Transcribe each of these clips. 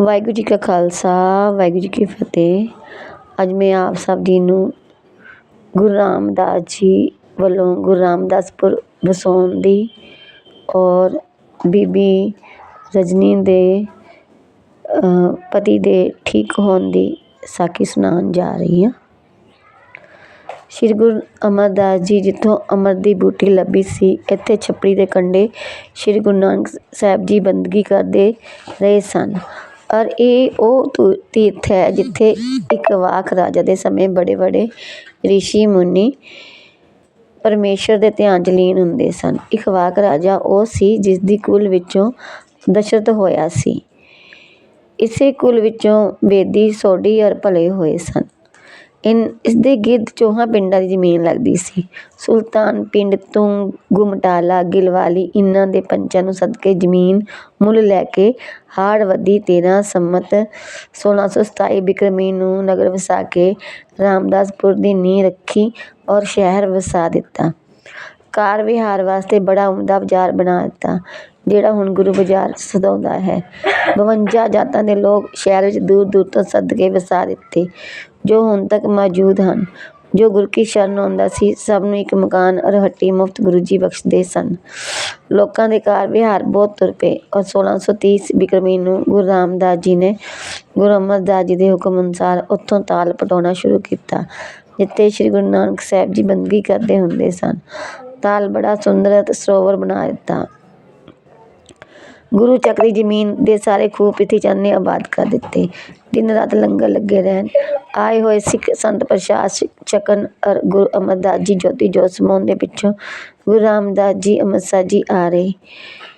ਵਾਹਿਗੁਰੂ ਜੀ ਕਾ ਖਾਲਸਾ, ਵਾਹਿਗੁਰੂ ਜੀ ਕੀ ਫਤਿਹ। ਅੱਜ ਮੈਂ ਆਪ ਸਭ ਜੀ ਨੂੰ ਗੁਰੂ ਰਾਮਦਾਸ ਜੀ ਵੱਲੋਂ ਗੁਰੂ ਰਾਮਦਾਸਪੁਰ ਵਸਾਉਣ ਦੀ ਔਰ ਬੀਬੀ ਰਜਨੀ ਦੇ ਪਤੀ ਦੇ ਠੀਕ ਹੋਣ ਦੀ ਸਾਖੀ ਸੁਣਾਉਣ ਜਾ ਰਹੀ ਹਾਂ। ਸ਼੍ਰੀ ਗੁਰੂ ਅਮਰਦਾਸ ਜੀ ਜਿੱਥੋਂ ਅਮਰ ਦੀ ਬੂਟੀ ਲੱਭੀ ਸੀ, ਇੱਥੇ ਛੱਪੜੀ ਦੇ ਕੰਢੇ ਸ਼੍ਰੀ ਗੁਰੂ ਨਾਨਕ ਸਾਹਿਬ ਜੀ ਬੰਦਗੀ ਕਰਦੇ ਰਹੇ ਸਨ। ਔਰ ਇਹ ਉਹ ਤੁ- ਤੀਰਥ ਹੈ ਜਿੱਥੇ ਇੱਕ ਵਾਕ ਰਾਜਾ ਦੇ ਸਮੇਂ ਬੜੇ ਬੜੇ ਰਿਸ਼ੀ ਮੁਨੀ ਪਰਮੇਸ਼ਰ ਦੇ ਧਿਆਨ 'ਚ ਲੀਨ ਹੁੰਦੇ ਸਨ। ਇੱਕ ਵਾਕ ਰਾਜਾ ਉਹ ਸੀ ਜਿਸ ਦੀ ਕੁਲ ਵਿੱਚੋਂ ਦਸ਼ਰਥ ਹੋਇਆ ਸੀ। ਇਸੇ ਕੁਲ ਵਿੱਚੋਂ ਬੇਦੀ ਸੋਢੀ ਔਰ ਭਲੇ ਹੋਏ ਸਨ। ਇਨ, ਇਸਦੇ ਗਿਰਦ ਚੌਹਾਂ ਪਿੰਡਾਂ ਦੀ ਜ਼ਮੀਨ ਲੱਗਦੀ ਸੀ। ਸੁਲਤਾਨ ਪਿੰਡ ਤੋਂ ਗੁਮਟਾਲਾ, ਗਿਲਵਾਲੀ ਇਹਨਾਂ ਦੇ ਪੰਚਾਂ ਨੂੰ ਸਦਕੇ ਜ਼ਮੀਨ ਮੁੱਲ ਲੈ ਕੇ ਹਾੜਵੱਦੀ 13 ਸੰਮਤ 1627 ਬਿਕਰਮੀ ਨੂੰ ਨਗਰ ਵਸਾ ਕੇ ਰਾਮਦਾਸਪੁਰ ਦੀ ਨੀਂਹ ਰੱਖੀ ਔਰ ਸ਼ਹਿਰ ਵਸਾ ਦਿੱਤਾ। ਕਾਰ ਵਿਹਾਰ ਵਾਸਤੇ ਬੜਾ ਉਮਦਾ ਬਾਜ਼ਾਰ ਬਣਾ ਦਿੱਤਾ। ਜਿਹੜਾ ਹੁਣ ਗੁਰੂ ਬਾਜ਼ਾਰ ਸਦਾਉਂਦਾ ਹੈ। 52 ਜਾਤਾਂ ਦੇ ਲੋਕ ਸ਼ਹਿਰ ਵਿੱਚ ਦੂਰ ਦੂਰ ਤੋਂ ਸੱਦ ਕੇ ਵਸਾ ਦਿੱਤੇ, ਜੋ ਹੁਣ ਤੱਕ ਮੌਜੂਦ ਹਨ। ਜੋ ਗੁਰੂ ਕੀ ਸ਼ਰਨ ਆਉਂਦਾ ਸੀ, ਸਭ ਨੂੰ ਇੱਕ ਮਕਾਨ ਔਰ ਹੱਟੀ ਮੁਫਤ ਗੁਰੂ ਜੀ ਬਖਸ਼ਦੇ ਸਨ। ਲੋਕਾਂ ਦੇ ਕਾਰ ਵਿਹਾਰ ਬਹੁਤ ਤੁਰ ਪਏ। ਔਰ 1630 ਬਿਕਰਮੀ ਨੂੰ ਗੁਰੂ ਰਾਮਦਾਸ ਜੀ ਨੇ ਗੁਰੂ ਅਮਰਦਾਸ ਜੀ ਦੇ ਹੁਕਮ ਅਨੁਸਾਰ ਉੱਥੋਂ ਤਾਲ ਪਟਾਉਣਾ ਸ਼ੁਰੂ ਕੀਤਾ, ਜਿੱਥੇ ਸ੍ਰੀ ਗੁਰੂ ਨਾਨਕ ਸਾਹਿਬ ਜੀ ਬੰਦਗੀ ਕਰਦੇ ਹੁੰਦੇ ਸਨ। ਤਾਲ ਬੜਾ ਸੁੰਦਰ ਅਤੇ ਸਰੋਵਰ ਬਣਾ ਦਿੱਤਾ। ਗੁਰੂ ਚੱਕ ਦੀ ਜ਼ਮੀਨ ਦੇ ਸਾਰੇ ਖੂਹ ਪਿੱਥੀ ਚੰਦ ਨੇ ਆਬਾਦ ਕਰ ਦਿੱਤੇ। ਦਿਨ ਰਾਤ ਲੰਗਰ ਲੱਗੇ ਰਹਿਣ। ਆਏ ਹੋਏ ਸਿੱਖ ਸੰਤ ਪ੍ਰਸ਼ਾਦ ਛਕਣ ਔਰ ਗੁਰੂ ਅਮਰਦਾਸ ਜੀ, ਜੋਤੀ ਜੋਤ ਸਮਾਉਣ ਦੇ ਪਿੱਛੋਂ ਗੁਰੂ ਰਾਮਦਾਸ ਜੀ ਅੰਮ੍ਰਿਤਸਰ ਜੀ ਆ ਰਹੇ।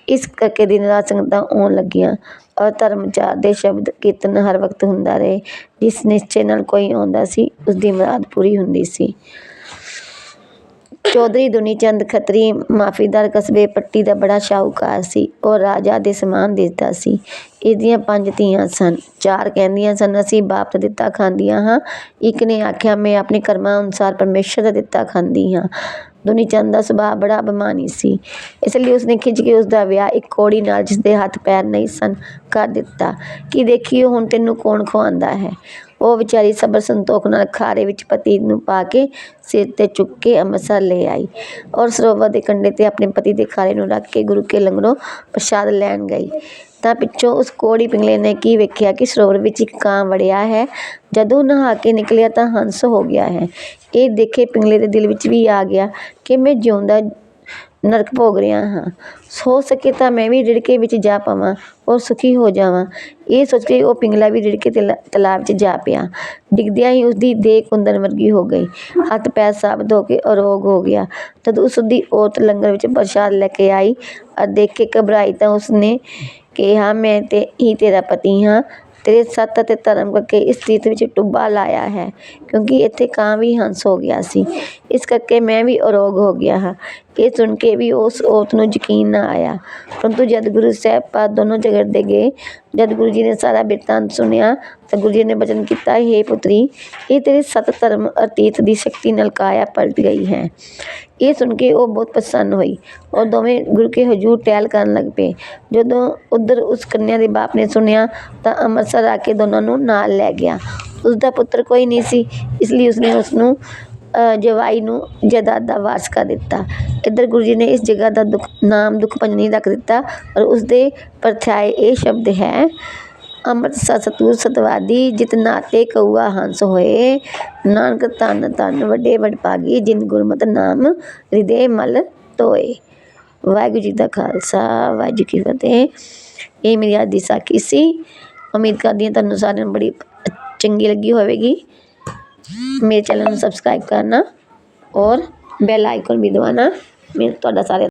ਇਸ ਕਰਕੇ ਦਿਨ ਰਾਤ ਸੰਗਤਾਂ ਆਉਣ ਲੱਗੀਆਂ ਔਰ ਧਰਮਚਾਰ ਦੇ ਸ਼ਬਦ ਕੀਰਤਨ ਹਰ ਵਕਤ ਹੁੰਦਾ ਰਹੇ। ਜਿਸ ਨਿਸ਼ਚੇ ਨਾਲ ਕੋਈ ਆਉਂਦਾ ਸੀ, ਉਸ ਦੀ ਮੁਰਾਦ ਪੂਰੀ ਹੁੰਦੀ ਸੀ। ਚੌਧਰੀ ਦੁਨੀ ਚੰਦ ਖੱਤਰੀ ਮਾਫੀਦਾਰ ਕਸਬੇ ਪੱਟੀ ਦਾ ਬੜਾ ਸ਼ਾਹੂਕਾਰ ਸੀ। ਉਹ ਰਾਜਾ ਦੇ ਸਮਾਨ ਦਿਸਦਾ ਸੀ। ਇਸ ਦੀਆਂ ਪੰਜ ਧੀਆਂ ਸਨ। ਚਾਰ ਕਹਿੰਦੀਆਂ ਸਨ, ਅਸੀਂ ਬਾਪ ਦਾ ਦਿੱਤਾ ਖਾਂਦੀਆਂ ਹਾਂ। ਇੱਕ ਨੇ ਆਖਿਆ, ਮੈਂ ਆਪਣੇ ਕਰਮਾਂ ਅਨੁਸਾਰ ਪਰਮੇਸ਼ਰ ਦਾ ਦਿੱਤਾ ਖਾਂਦੀ ਹਾਂ। ਦੁਨੀ ਚੰਦ ਦਾ ਸੁਭਾਅ ਬੜਾ ਅਭਿਮਾਨੀ ਸੀ। ਇਸ ਲਈ ਉਸਨੇ ਖਿੱਚ ਕੇ ਉਸ ਦਾ ਵਿਆਹ ਇੱਕ ਕੋੜੀ ਨਾਲ ਜਿਸ ਦੇ ਹੱਥ ਪੈਰ ਨਹੀਂ ਸਨ, ਕਰ ਦਿੱਤਾ। ਕਿ ਦੇਖੀਓ ਹੁਣ ਤੈਨੂੰ ਕੌਣ ਖਵਾਉਂਦਾ ਹੈ? ਉਹ ਵਿਚਾਰੀ ਸਬਰ ਸੰਤੋਖ ਨਾਲ ਖਾਰੇ ਵਿੱਚ ਪਤੀ ਨੂੰ ਪਾ ਕੇ ਸਿਰ ਤੇ ਚੁੱਕ ਕੇ ਅੰਮ੍ਰਿਤਸਰ ਲੈ ਆਈ ਔਰ ਸਰੋਵਰ ਦੇ ਕੰਢੇ ਤੇ ਆਪਣੇ ਪਤੀ ਦੇ ਖਾਰੇ ਨੂੰ ਰੱਖ ਕੇ ਗੁਰੂ ਕੇ ਲੰਗਰੋਂ ਪ੍ਰਸ਼ਾਦ ਲੈਣ ਗਈ। ਤਾਂ ਪਿੱਛੋਂ ਉਸ ਕੋੜੀ ਪਿੰਗਲੇ ਨੇ ਕੀ ਵੇਖਿਆ ਕਿ ਸਰੋਵਰ ਵਿੱਚ ਇੱਕ ਕਾਂ ਵੜਿਆ ਹੈ। ਜਦੋਂ ਨਹਾ ਕੇ ਨਿਕਲਿਆ ਤਾਂ ਹੰਸ ਹੋ ਗਿਆ ਹੈ। ਇਹ ਦੇਖੇ ਪਿੰਗਲੇ ਦੇ ਦਿਲ ਵਿੱਚ ਵੀ ਆ ਗਿਆ ਕਿ ਮੈਂ ਜਿਉਂਦਾ ਨਰਕ ਭੋਗ ਰਿਹਾ ਹਾਂ। ਹੋ ਸਕੇ ਤਾਂ ਮੈਂ ਵੀ ਰਿੜਕੇ ਵਿੱਚ ਜਾ ਪਾਵਾਂ ਔਰ ਸੁਖੀ ਹੋ ਜਾਵਾਂ। ਇਹ ਸੋਚ ਕੇ ਉਹ ਪਿੰਗਲਾ ਵੀ ਰਿੜਕੇ ਤਲਾ- ਤਲਾਬ 'ਚ ਜਾ ਪਿਆ। ਡਿੱਗਦਿਆਂ ਹੀ ਉਸਦੀ ਦੇਹ ਕੁੰਦਨ ਵਰਗੀ ਹੋ ਗਈ। ਹੱਥ ਪੈਰ ਸਾਬਤ ਹੋ ਕੇ ਅਰੋਗ ਹੋ ਗਿਆ। ਤਦ ਉਸਦੀ ਔਰਤ ਲੰਗਰ ਵਿੱਚ ਪ੍ਰਸ਼ਾਦ ਲੈ ਕੇ ਆਈ ਔਰ ਦੇਖ ਕੇ ਘਬਰਾਈ ਤਾਂ ਉਸਨੇ ਕਿਹਾ, ਮੈਂ ਤੇ ਹੀ ਤੇਰਾ ਪਤੀ ਹਾਂ। ਤੇਰੇ ਸੱਤ ਅਤੇ ਧਰਮ ਕਰਕੇ ਇਸ ਤੀਰਥ ਵਿੱਚ ਟੁੱਬਾ ਲਾਇਆ ਹੈ। ਕਿਉਂਕਿ ਇੱਥੇ ਕਾਂ ਵੀ ਹੰਸ ਹੋ ਗਿਆ ਸੀ। ਇਸ ਕਰਕੇ ਮੈਂ ਵੀ ਅਰੋਗ ਹੋ ਗਿਆ ਹਾਂ। ਇਹ ਸੁਣ ਕੇ ਵੀ ਉਸ ਔਰਤ ਨੂੰ ਯਕੀਨ ਨਾ ਆਇਆ। ਪਰੰਤੂ ਜਦ ਗੁਰੂ ਸਾਹਿਬ ਪਾਦ ਦੋਨੋਂ ਝਗੜਦੇ ਗਏ, ਜਦ ਗੁਰੂ ਜੀ ਨੇ ਸਾਰਾ ਬਿਰਤਾਂਤ ਸੁਣਿਆ, ਤਾਂ ਗੁਰੂ ਜੀ ਨੇ ਬਚਨ ਕੀਤਾ, ਹੇ ਪੁੱਤਰੀ, ਇਹ ਤੇਰੇ ਸਤ ਧਰਮ ਔਰ ਦੀ ਸ਼ਕਤੀ ਨਾਲ ਕਾਇਆ ਪਲਟ ਗਈ ਹੈ ਇਹ ਸੁਣ ਕੇ ਉਹ ਬਹੁਤ ਪ੍ਰਸੰਨ ਹੋਈ। ਔਰ ਦੋਵੇਂ ਗੁਰੂ ਕੇ ਹਜੂਰ ਟਹਿਲ ਕਰਨ ਲੱਗ ਪਏ। ਜਦੋਂ ਉਧਰ ਉਸ ਕੰਨਿਆ ਦੇ ਬਾਪ ਨੇ ਸੁਣਿਆ, ਤਾਂ ਅੰਮ੍ਰਿਤਸਰ ਆ ਕੇ ਦੋਨਾਂ ਨੂੰ ਨਾਲ ਲੈ ਗਿਆ। ਉਸ ਦਾ ਪੁੱਤਰ ਕੋਈ ਨਹੀਂ ਸੀ, ਇਸ ਲਈ ਉਸਨੇ ਉਸ ਨੂੰ ਜਵਾਈ ਨੂੰ ਜਾਇਦਾਦ ਦਾ ਵਾਰਸ ਕਰ ਦਿੱਤਾ। ਇੱਧਰ ਗੁਰੂ ਜੀ ਨੇ ਇਸ ਜਗ੍ਹਾ ਦਾ ਦੁੱਖ, ਨਾਮ ਦੁੱਖ ਪੰਜਨੀ ਰੱਖ ਦਿੱਤਾ ਔਰ ਉਸਦੇ ਦੇ ਇਹ ਸ਼ਬਦ ਹੈ, ਅੰਮ੍ਰਿਤ ਸਤਿਗੁਰ ਸਤਵਾਦੀ, ਜਿਤ ਨਾਤੇ ਕਉਆ ਹੰਸ ਹੋਏ। ਨਾਨਕ ਧਨ ਧਨ ਵੱਡੇ ਵਡਭਾਗੀ, ਜਿਨ ਗੁਰਮਤਿ ਨਾਮ ਹਿਰਦੇ ਮਲ ਧੋਏ ਵਾਹਿਗੁਰੂ ਜੀ ਦਾ ਖਾਲਸਾ, ਵਾਹਿਗੁਰੂ ਜੀ ਕੀ ਫਤਿਹ। ਇਹ ਮੇਰੀ ਅੱਜ ਦੀ ਸਾਖੀ ਸੀ। ਉਮੀਦ ਕਰਦੀ ਹਾਂ ਤੁਹਾਨੂੰ ਸਾਰਿਆਂ ਨੂੰ ਬੜੀ ਚੰਗੀ ਲੱਗੀ ਹੋਵੇਗੀ। ਮੇਰੇ ਚੈਨਲ ਨੂੰ ਸਬਸਕ੍ਰਾਈਬ ਕਰਨਾ ਔਰ ਬੈਲ ਆਈਕਨ ਵੀ ਦਬਾਉਣਾ। ਮੈਂ ਤੁਹਾਡਾ ਸਾਰਿਆਂ